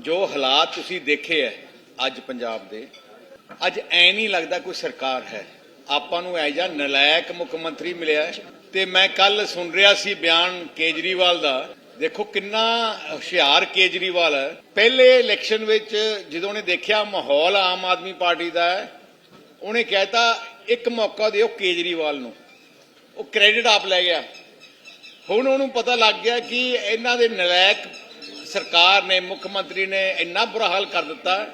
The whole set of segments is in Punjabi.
ਜੋ ਹਾਲਾਤ ਤੁਸੀਂ ਦੇਖੇ ਐ ਅੱਜ ਪੰਜਾਬ ਦੇ, ਅੱਜ ਐ ਨਹੀਂ ਲੱਗਦਾ ਕੋਈ ਸਰਕਾਰ ਹੈ। ਆਪਾਂ ਨੂੰ ਐ ਜਾਂ ਨਲਾਇਕ ਮੁੱਖ ਮੰਤਰੀ ਮਿਲਿਆ ਤੇ ਮੈਂ ਕੱਲ ਸੁਣ ਰਿਹਾ ਸੀ ਬਿਆਨ ਕੇਜਰੀਵਾਲ ਦਾ। ਦੇਖੋ ਕਿੰਨਾ ਹੁਸ਼ਿਆਰ ਕੇਜਰੀਵਾਲ ਹੈ। ਪਹਿਲੇ ਇਲੈਕਸ਼ਨ ਵਿੱਚ ਜਦੋਂ ਉਹਨੇ ਦੇਖਿਆ ਮਾਹੌਲ ਆਮ ਆਦਮੀ ਪਾਰਟੀ ਦਾ ਹੈ, ਉਹਨੇ ਕਹਿਤਾ ਇੱਕ ਮੌਕਾ ਦਿਓ ਕੇਜਰੀਵਾਲ ਨੂੰ। ਉਹ ਕ੍ਰੈਡਿਟ ਆਪ ਲੈ ਗਿਆ। ਹੁਣ ਉਹਨੂੰ ਪਤਾ ਲੱਗ ਗਿਆ ਕਿ ਇਹਨਾਂ ਦੇ ਨਲਾਇਕ ਸਰਕਾਰ ਨੇ, ਮੁੱਖ ਮੰਤਰੀ ਨੇ ਇੰਨਾ ਬੁਰਾ ਹਾਲ ਕਰ ਦਿੱਤਾ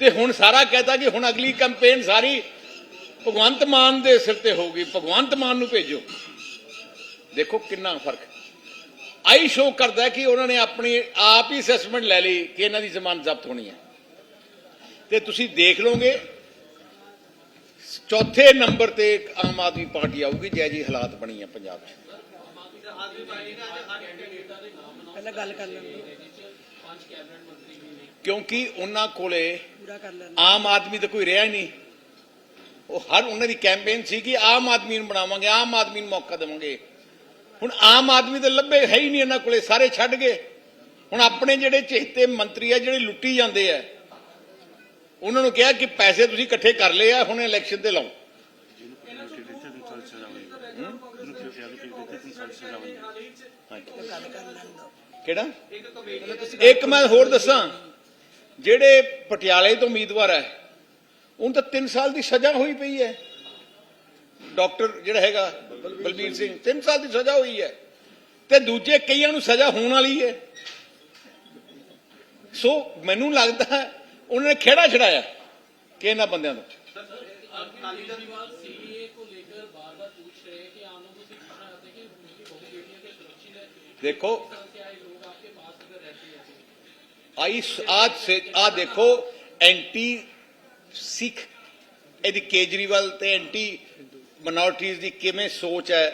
ਤੇ ਹੁਣ ਸਾਰਾ ਕਹਿੰਦਾ ਕਿ ਹੁਣ ਅਗਲੀ ਕੈਂਪੇਨ ਸਾਰੀ ਭਗਵੰਤ ਮਾਨ ਦੇ ਸਿਰ ਤੇ ਹੋਊਗੀ। ਭਗਵੰਤ ਮਾਨ ਨੂੰ ਭੇਜੋ। ਦੇਖੋ ਕਿੰਨਾ ਫ਼ਰਕ ਆਈ ਸ਼ੋ ਕਰਦਾ ਕਿ ਉਹਨਾਂ ਨੇ ਆਪਣੀ, ਆਪ ਹੀ ਅਸੈਸਮੈਂਟ ਲੈ ਲਈ ਕਿ ਇਹਨਾਂ ਦੀ ਜ਼ਮਾਨਤ ਜ਼ਬਤ ਹੋਣੀ ਹੈ। ਤੇ ਤੁਸੀਂ ਦੇਖ ਲਓਗੇ, ਚੌਥੇ ਨੰਬਰ ਤੇ ਆਮ ਆਦਮੀ ਪਾਰਟੀ ਆਊਗੀ ਜੈ ਜੀ ਹਾਲਾਤ ਬਣੀ ਹੈ ਪੰਜਾਬ 'ਚ। ਪਹਿਲਾਂ ਗੱਲ ਕਰ ਲੈਣ ਕਿਉਂਕਿ ਉਹਨਾਂ ਕੋਲੇ ਪੂਰਾ ਕਰ ਲੈਣ ਆਮ ਆਦਮੀ ਤਾਂ ਕੋਈ ਰਿਹਾ ਹੀ ਨਹੀਂ। ਉਹ ਹਰ ਉਹਨਾਂ ਦੀ ਕੈਂਪੇਨ ਸੀ ਕਿ ਆਮ ਆਦਮੀ ਨੂੰ ਬਣਾਵਾਂਗੇ ਆਮ ਆਦਮੀ ਨੂੰ ਮੌਕਾ ਦੇਵਾਂਗੇ। ਹੁਣ ਆਮ ਆਦਮੀ ਤਾਂ ਲੱਭੇ ਹੈ ਹੀ ਨਹੀਂ ਇਹਨਾਂ ਕੋਲੇ ਸਾਰੇ ਛੱਡ ਗਏ। ਹੁਣ ਆਪਣੇ ਜਿਹੜੇ ਚਹਤੇ ਮੰਤਰੀ ਆ ਜਿਹੜੇ ਲੁੱਟੀ ਜਾਂਦੇ ਆ ਉਹਨਾਂ ਨੂੰ ਕਿਹਾ ਕਿ ਪੈਸੇ ਤੁਸੀਂ ਇਕੱਠੇ ਕਰ ਲਏ ਆ ਹੁਣ ਇਲੈਕਸ਼ਨ ਤੇ ਲਾਓ। ਕਿਹੜਾ? ਇੱਕ ਮੈਂ ਹੋਰ ਦੱਸਾਂ, ਜਿਹੜੇ ਪਟਿਆਲੇ ਤੋਂ ਉਮੀਦਵਾਰ ਹੈ, ਉਹਨੂੰ ਤਾਂ 3 ਸਾਲ ਦੀ ਸਜ਼ਾ ਹੋਈ ਪਈ ਹੈ। ਡਾਕਟਰ ਜਿਹੜਾ ਹੈਗਾ, ਬਲਬੀਰ ਸਿੰਘ 3 ਸਾਲ ਦੀ ਸਜ਼ਾ ਹੋਈ ਹੈ। ਤੇ ਦੂਜੇ ਕਈਆਂ ਨੂੰ ਸਜ਼ਾ ਹੋਣ ਵਾਲੀ ਹੈ। ਸੋ ਮੈਨੂੰ ਲੱਗਦਾ ਉਹਨਾਂ ਨੇ ਖੇੜਾ ਛੜਾਇਆ ਕਿ ਇਹਨਾਂ ਬੰਦਿਆਂ ਨੂੰ। केजरीवाल सीए को लेकर बार बार पूछ रहे हैं कि आम लोगों से पूछना चाहते हैं कि उनकी बहु बेटियों के सुरक्षित है किस ਦੇਖੋ तरह से आए लोग आपके पास अगर रहते हैं ਆਈ ਆਜ ਸੇ ਆ ਦੇਖੋ ਐਂਟੀ ਸਿੱਖ ਇਹਦੀ ਕੇਜਰੀਵਾਲ ਤੇ ਐਂਟੀ ਮਿਨੋਰਟੀਜ਼ ਦੀ ਕਿਵੇਂ ਸੋਚ ਹੈ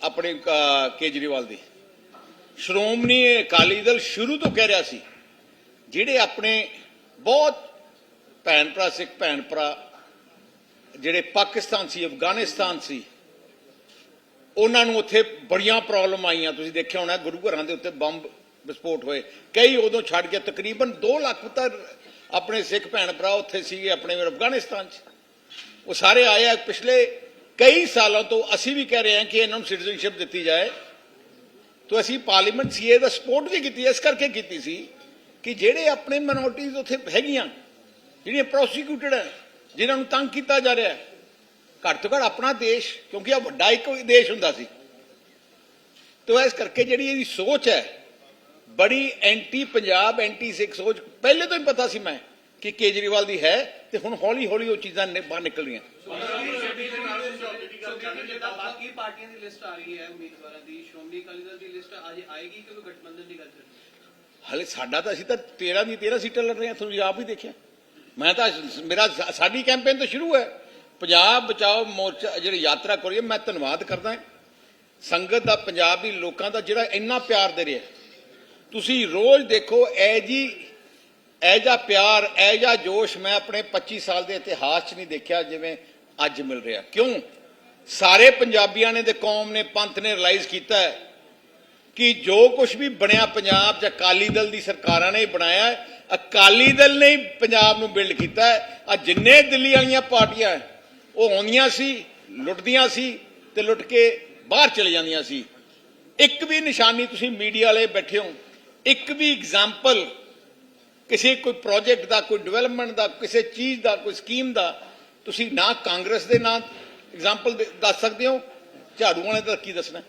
ਆਪਣੇ ਅਹ, ਕੇਜਰੀਵਾਲ ਦੀ ਸ਼੍ਰੋਮਣੀ ਅਕਾਲੀ ਦਲ ਸ਼ੁਰੂ ਤੋਂ ਕਹਿ ਰਿਹਾ ਸੀ ਜਿਹੜੇ ਆਪਣੇ ਬਹੁਤ ਭੈਣ ਭਰਾ ਸਿੱਖ ਭੈਣ ਭਰਾ ਜਿਹੜੇ ਪਾਕਿਸਤਾਨ ਸੀ, ਅਫਗਾਨਿਸਤਾਨ ਸੀ, ਉਹਨਾਂ ਨੂੰ ਉੱਥੇ ਬੜੀਆਂ ਪ੍ਰੋਬਲਮ ਆਈਆਂ। ਤੁਸੀਂ ਦੇਖਿਆ ਹੋਣਾ, ਗੁਰੂ ਘਰਾਂ ਦੇ ਉੱਤੇ ਬੰਬ ਵਿਸਫੋਟ ਹੋਏ। ਕਈ ਉਦੋਂ ਛੱਡ ਕੇ ਤਕਰੀਬਨ 2 ਲੱਖ ਤਾਂ ਆਪਣੇ ਸਿੱਖ ਭੈਣ ਭਰਾ ਉੱਥੇ ਸੀਗੇ, ਆਪਣੇ ਅਫਗਾਨਿਸਤਾਨ 'ਚ। ਉਹ ਸਾਰੇ ਆਏ ਆ ਪਿਛਲੇ ਕਈ ਸਾਲਾਂ ਤੋਂ ਅਸੀਂ ਵੀ ਕਹਿ ਰਹੇ ਹਾਂ ਕਿ ਇਹਨਾਂ ਨੂੰ ਸਿਟੀਜ਼ਨਸ਼ਿਪ ਦਿੱਤੀ ਜਾਏ। ਤੋਂ ਅਸੀਂ ਪਾਰਲੀਮੈਂਟ ਸੀਏ ਦਾ ਸਪੋਰਟ ਵੀ ਕੀਤੀ, ਇਸ ਕਰਕੇ ਕੀਤੀ ਸੀ ਕਿ ਜਿਹੜੇ ਆਪਣੇ ਮਿਨੋਰਟੀਜ਼ ਉੱਥੇ ਹੈਗੀਆਂ, ਜਿਹੜੀਆਂ ਪ੍ਰੋਸੀਕਿਊਟਡ ਹੈ ਜਿਨ੍ਹਾਂ ਨੂੰ ਤੰਗ ਕੀਤਾ ਜਾ ਰਿਹਾ ਹੈ। ਘੱਟ ਤੋਂ ਘੱਟ ਆਪਣਾ ਦੇਸ਼, ਕਿਉਂਕਿ ਆ ਵੱਡਾ ਇੱਕ ਦੇਸ਼ ਹੁੰਦਾ ਸੀ। ਤੋ ਇਸ ਕਰਕੇ ਜਿਹੜੀ ਇਹਦੀ ਸੋਚ ਹੈ, ਬੜੀ ਐਂਟੀ ਪੰਜਾਬ, ਐਂਟੀ ਸਿੱਖ ਸੋਚ, ਪਹਿਲੇ ਤੋਂ ਹੀ ਪਤਾ ਸੀ ਮੈਂ ਕਿ ਕੇਜਰੀਵਾਲ ਦੀ ਹੈ ਤੇ ਹੁਣ ਹੌਲੀ ਹੌਲੀ ਉਹ ਚੀਜ਼ਾਂ ਨਿ- ਬਾਹਰ ਨਿਕਲ ਰਹੀਆਂ ਜਿੱਦਾਂ ਬਾਕੀ ਪਾਰਟੀਆਂ ਦੀ ਲਿਸਟ ਆ ਰਹੀ ਹੈ ਉਮੀਦਵਾਰਾਂ ਦੀ ਸ਼੍ਰੋਮਣੀ ਅਕਾਲੀ ਦਲ ਦੀ ਲਿਸਟ ਅੱਜ ਆਏਗੀ ਕਿ ਗਠਬੰਧਨ ਦੀ ਗੱਲ ਚੱਲ ਰਹੀ ਹਲੇ ਸਾਡਾ ਤਾਂ ਅਸੀਂ ਤਾਂ 13 ਦੀ 13 ਸੀਟਾਂ ਲੜ ਰਹੇ ਹਾਂ, ਤੁਸੀਂ ਆਪ ਹੀ ਦੇਖਿਆ। ਮੈਂ ਤਾਂ ਮੇਰਾ ਸਾਡੀ ਕੈਂਪੇਨ ਤਾਂ ਸ਼ੁਰੂ ਹੈ। ਪੰਜਾਬ ਬਚਾਓ ਮੋਰਚਾ, ਜਿਹੜੀ ਯਾਤਰਾ ਕਰੀ ਮੈਂ ਧੰਨਵਾਦ ਕਰਦਾ ਸੰਗਤ ਦਾ, ਪੰਜਾਬ ਦੀ ਲੋਕਾਂ ਦਾ ਜਿਹੜਾ ਇੰਨਾ ਪਿਆਰ ਦੇ ਰਿਹਾ। ਤੁਸੀਂ ਰੋਜ਼ ਦੇਖੋ, ਐ ਜੀ, ਐ ਜਾ ਪਿਆਰ, ਐ ਜਾ ਜੋਸ਼ ਮੈਂ ਆਪਣੇ 25 ਸਾਲ ਦੇ ਇਤਿਹਾਸ 'ਚ ਨਹੀਂ ਦੇਖਿਆ ਜਿਵੇਂ ਅੱਜ ਮਿਲ ਰਿਹਾ। ਕਿਉਂ? ਸਾਰੇ ਪੰਜਾਬੀਆਂ ਨੇ ਤੇ ਕੌਮ ਨੇ, ਪੰਥ ਨੇ ਰਿਅਲਾਈਜ਼ ਕੀਤਾ ਹੈ ਕਿ ਜੋ ਕੁਝ ਵੀ ਬਣਿਆ ਪੰਜਾਬ 'ਚ, ਅਕਾਲੀ ਦਲ ਦੀ ਸਰਕਾਰਾਂ ਨੇ ਬਣਾਇਆ ਅਕਾਲੀ ਦਲ ਨੇ ਪੰਜਾਬ ਨੂੰ ਬਿਲਡ ਕੀਤਾ ਆ ਜਿੰਨੇ ਦਿੱਲੀ ਵਾਲੀਆਂ ਪਾਰਟੀਆਂ ਉਹ ਆਉਂਦੀਆਂ ਸੀ, ਲੁੱਟਦੀਆਂ ਸੀ ਤੇ ਲੁੱਟ ਕੇ ਬਾਹਰ ਚਲੇ ਜਾਂਦੀਆਂ ਸੀ। ਇੱਕ ਵੀ ਨਿਸ਼ਾਨੀ ਤੁਸੀਂ ਮੀਡੀਆ ਵਾਲੇ ਬੈਠੇ ਹੋ, ਇੱਕ ਵੀ ਐਗਜ਼ਾਮਪਲ ਕਿਸੇ ਕੋਈ ਪ੍ਰੋਜੈਕਟ ਦਾ, ਕੋਈ ਡਿਵੈਲਪਮੈਂਟ ਦਾ, ਕਿਸੇ ਚੀਜ਼ ਦਾ, ਕੋਈ ਸਕੀਮ ਦਾ, ਤੁਸੀਂ ਨਾ ਕਾਂਗਰਸ ਦੇ ਨਾਂ ਐਗਜ਼ਾਮਪਲ ਦੱਸ ਸਕਦੇ ਹੋ, ਝਾੜੂ ਵਾਲੇ ਦਾ ਕੀ ਦੱਸਣਾ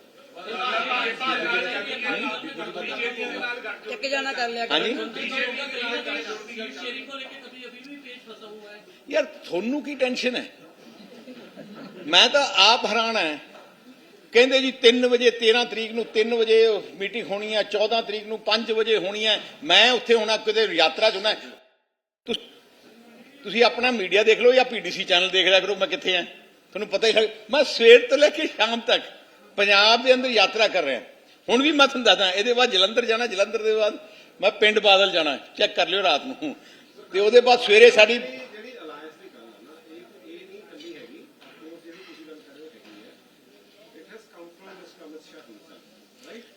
ਯਾਰ, ਤੁਹਾਨੂੰ ਕੀ ਟੈਨਸ਼ਨ ਹੈ? ਮੈਂ ਤਾਂ ਆਪ ਹੈਰਾਨ ਹੈ। ਕਹਿੰਦੇ ਜੀ 3 ਵਜੇ 13 ਤਰੀਕ ਨੂੰ 3 ਵਜੇ ਮੀਟਿੰਗ ਹੋਣੀ ਹੈ 14 ਤਰੀਕ ਨੂੰ 5 ਵਜੇ ਹੋਣੀ ਹੈ। ਮੈਂ ਉੱਥੇ ਹੋਣਾ ਕਿਤੇ ਯਾਤਰਾ 'ਚ ਹੋਣਾ ਤੁਸੀਂ ਆਪਣਾ ਮੀਡੀਆ ਦੇਖ ਲਓ ਜਾਂ ਪੀਡੀਸੀ ਚੈਨਲ ਦੇਖ ਲਿਆ ਕਰੋ, ਮੈਂ ਕਿੱਥੇ ਆ ਤੁਹਾਨੂੰ ਪਤਾ ਹੀ ਮੈਂ ਸਵੇਰ ਤੋਂ ਲੈ ਕੇ ਸ਼ਾਮ ਤੱਕ ਪੰਜਾਬ ਦੇ ਅੰਦਰ ਯਾਤਰਾ ਕਰ ਰਿਹਾ ਹੁਣ ਵੀ ਮੈਂ ਤੁਹਾਨੂੰ ਦੱਸਦਾ, ਇਹਦੇ ਬਾਅਦ ਜਲੰਧਰ ਜਾਣਾ, ਜਲੰਧਰ ਦੇ ਬਾਅਦ ਮੈਂ ਪਿੰਡ ਬਾਦਲ ਜਾਣਾ, ਚੈੱਕ ਕਰ ਲਿਓ ਰਾਤ ਨੂੰ। ਤੇ ਉਹਦੇ ਬਾਅਦ ਸਵੇਰੇ ਸਾਡੀ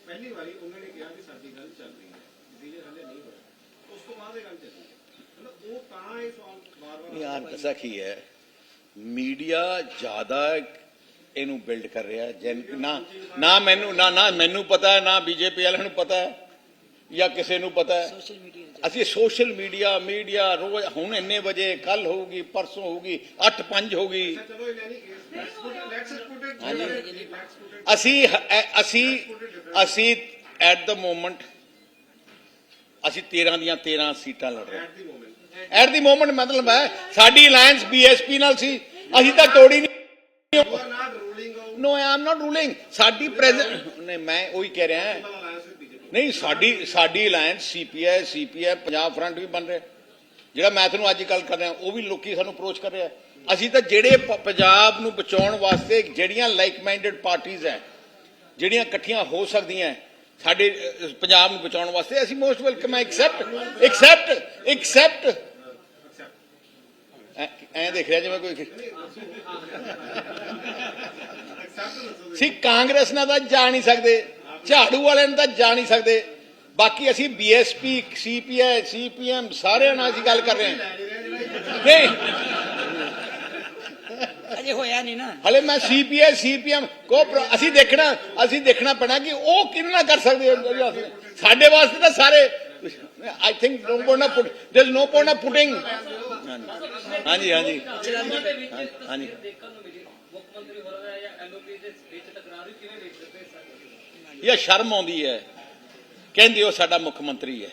ਪਹਿਲੀ ਵਾਰੀ ਉਹਨਾਂ ਨੇ ਕਿਹਾ ਕਿ ਸਾਡੀ ਗੱਲ ਚੱਲ ਰਹੀ ਹੈ ਡੀਲੇ ਹਲੇ ਨਹੀਂ ਹੋਇਆ ਬਾਅਦ ਇਹ ਗੱਲ ਚੱਲੀ ਮਤਲਬ ਉਹ ਤਾਂ ਇਹ ਸਵਾਲ ਵਾਰ-ਵਾਰ ਯਾਰ, ਦੱਸਾ ਕੀ ਹੈ? ਮੀਡੀਆ ਜ਼ਿਆਦਾ ਇਹਨੂੰ ਬਿਲਡ ਕਰ ਰਿਹਾ ਜੈਨ ਨਾ ਨਾ ਮੈਨੂੰ ਨਾ ਨਾ ਮੈਨੂੰ ਪਤਾ ਹੈ ਨਾ ਬੀਜੇਪੀ ਵਾਲਿਆਂ ਨੂੰ ਪਤਾ ਹੈ ਜਾਂ ਕਿਸੇ ਨੂੰ ਪਤਾ ਹੈ। ਸੋਸ਼ਲ ਮੀਡੀਆ ਅਸੀਂ ਸੋਸ਼ਲ ਮੀਡੀਆ ਮੀਡੀਆ ਰੋਜ਼ ਹੁਣ ਇੰਨੇ ਵਜੇ ਕੱਲ ਹੋਊਗੀ ਪਰਸੋਂ ਹੋਊਗੀ 8 5 ਹੋਊਗੀ ਅਸੀਂ ਅਸੀਂ ਅਸੀਂ ਐਟ ਦ ਮੋਮੈਂਟ ਅਸੀਂ 13 ਦੀਆਂ 13 ਸੀਟਾਂ ਲੜ ਰਹੇ at the moment at the moment ਮਤਲਬ ਹੈ ਸਾਡੀ ਅਲਾਈਅੰਸ ਬੀਐਸਪੀ ਨਾਲ ਸੀ। ਅਸੀਂ ਤਾਂ ਤੋੜੀ ਨਹੀਂ no I am not ruling ਸਾਡੀ ਪ੍ਰੈਜ਼ੈਂਟ ਨਹੀਂ, ਮੈਂ ਉਹੀ ਕਹਿ ਰਿਹਾ ਨਹੀਂ, ਸਾਡੀ ਸਾਡੀ alliance CPI CPI Punjab front ਵੀ ਬਣ ਰਿਹਾ। ਜਿਹੜਾ ਮੈਂ ਤੁਹਾਨੂੰ ਅੱਜ ਕੱਲ ਕਰ ਰਿਹਾ, ਉਹ ਵੀ ਲੋਕੀ ਸਾਨੂੰ ਅਪਰੋਚ ਕਰ ਰਿਹਾ। ਅਸੀਂ ਤਾਂ ਜਿਹੜੇ ਪੰਜਾਬ ਨੂੰ ਬਚਾਉਣ ਵਾਸਤੇ ਜਿਹੜੀਆਂ ਲਾਈਕ ਮਾਈਂਡਡ ਪਾਰਟੀਆਂ ਹੈ, ਜਿਹੜੀਆਂ ਇਕੱਠੀਆਂ ਹੋ ਸਕਦੀਆਂ ਸਾਡੇ ਪੰਜਾਬ ਨੂੰ ਬਚਾਉਣ ਵਾਸਤੇ ਅਸੀਂ most welcome accept accept accept ਐ ਦੇਖ ਰਿਹਾ ਜਿਵੇਂ ਕੋਈ ਸੀ ਕਾਂਗਰਸ ਨਾਲ ਤਾਂ ਜਾ ਨਹੀਂ ਸਕਦੇ ਝਾੜੂ ਵਾਲਿਆਂ ਨੂੰ ਤਾਂ ਜਾ ਨਹੀਂ ਸਕਦੇ। ਬਾਕੀ ਅਸੀਂ ਬੀਐਸਪੀ ਸੀਪੀਆਈ ਸੀਪੀਐਮ ਸਾਰਿਆਂ ਨਾਲ ਅਸੀਂ ਗੱਲ ਕਰ ਰਹੇ ਹਾਂ। ਨਹੀਂ। ਅਜੇ ਹੋਇਆ ਨਹੀਂ ਨਾ। ਹਲੇ ਮੈਂ ਸੀਪੀਆਈ ਸੀਪੀਐਮ ਕੋ ਅਸੀਂ ਦੇਖਣਾ ਅਸੀਂ ਦੇਖਣਾ ਪੈਣਾ ਕਿ ਉਹ ਕਿਹਨਾਂ ਨਾਲ ਕਰ ਸਕਦੇ ਸਾਡੇ ਵਾਸਤੇ ਤਾਂ ਸਾਰੇ I think no point of put there is no point of putting ਹਾਂਜੀ। ਹਾਂਜੀ ਹਾਂਜੀ। ਤਸਵੀਰ ਦੇਖਣ ਨੂੰ ਮਿਲੀ ਮੁੱਖ ਮੰਤਰੀ ਹੋ ਰਿਹਾ ਇਹ ਸ਼ਰਮ ਆਉਂਦੀ ਹੈ। ਕਹਿੰਦੇ ਉਹ ਸਾਡਾ ਮੁੱਖ ਮੰਤਰੀ ਹੈ।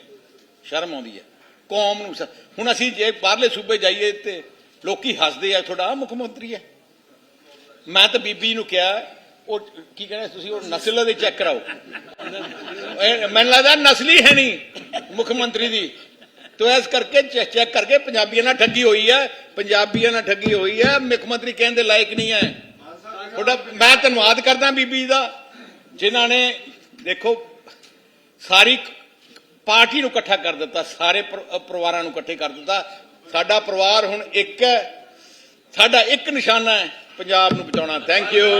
ਸ਼ਰਮ ਆਉਂਦੀ ਹੈ। ਕੌਮ ਨੂੰ ਹੁਣ ਅਸੀਂ ਜੇ ਬਾਹਰਲੇ ਸੂਬੇ ਜਾਈਏ ਤੇ ਲੋਕੀ ਹੱਸਦੇ ਆ, ਤੁਹਾਡਾ ਮੁੱਖ ਮੰਤਰੀ ਹੈ। ਮੈਂ ਤਾਂ ਬੀਬੀ ਨੂੰ ਕਿਹਾ, ਉਹ ਕੀ ਕਹਿੰਦੇ ਤੁਸੀਂ, ਉਹ ਨਸਲ ਦੇ ਚੈੱਕ ਕਰਾਓ। ਮੈਨੂੰ ਲੱਗਦਾ ਨਸਲੀ ਹੈ ਨਹੀਂ ਮੁੱਖ ਮੰਤਰੀ ਦੀ। ਤੋ ਇਸ ਕਰਕੇ ਚੈੱਕ ਕਰਕੇ ਪੰਜਾਬੀਆਂ ਨਾਲ ਠੱਗੀ ਹੋਈ ਹੈ, ਪੰਜਾਬੀਆਂ ਨਾਲ ਠੱਗੀ ਹੋਈ ਹੈ, ਮੁੱਖ ਮੰਤਰੀ ਕਹਿੰਦੇ ਲਾਇਕ ਨਹੀਂ ਹੈ। ਤੁਹਾਡਾ ਮੈਂ ਧੰਨਵਾਦ ਕਰਦਾ ਬੀਬੀ ਜੀ ਦਾ, ਜਿਨ੍ਹਾਂ ਨੇ ਦੇਖੋ ਸਾਰੀ ਪਾਰਟੀ ਨੂੰ ਇਕੱਠਾ ਕਰ ਦਿੱਤਾ, ਸਾਰੇ ਪਰਿਵਾਰਾਂ ਨੂੰ ਇਕੱਠੇ ਕਰ ਦਿੱਤਾ। ਸਾਡਾ ਪਰਿਵਾਰ ਹੁਣ ਇੱਕ ਹੈ, ਸਾਡਾ ਇੱਕ ਨਿਸ਼ਾਨਾ ਹੈ, ਪੰਜਾਬ ਨੂੰ ਬਚਾਉਣਾ। Thank you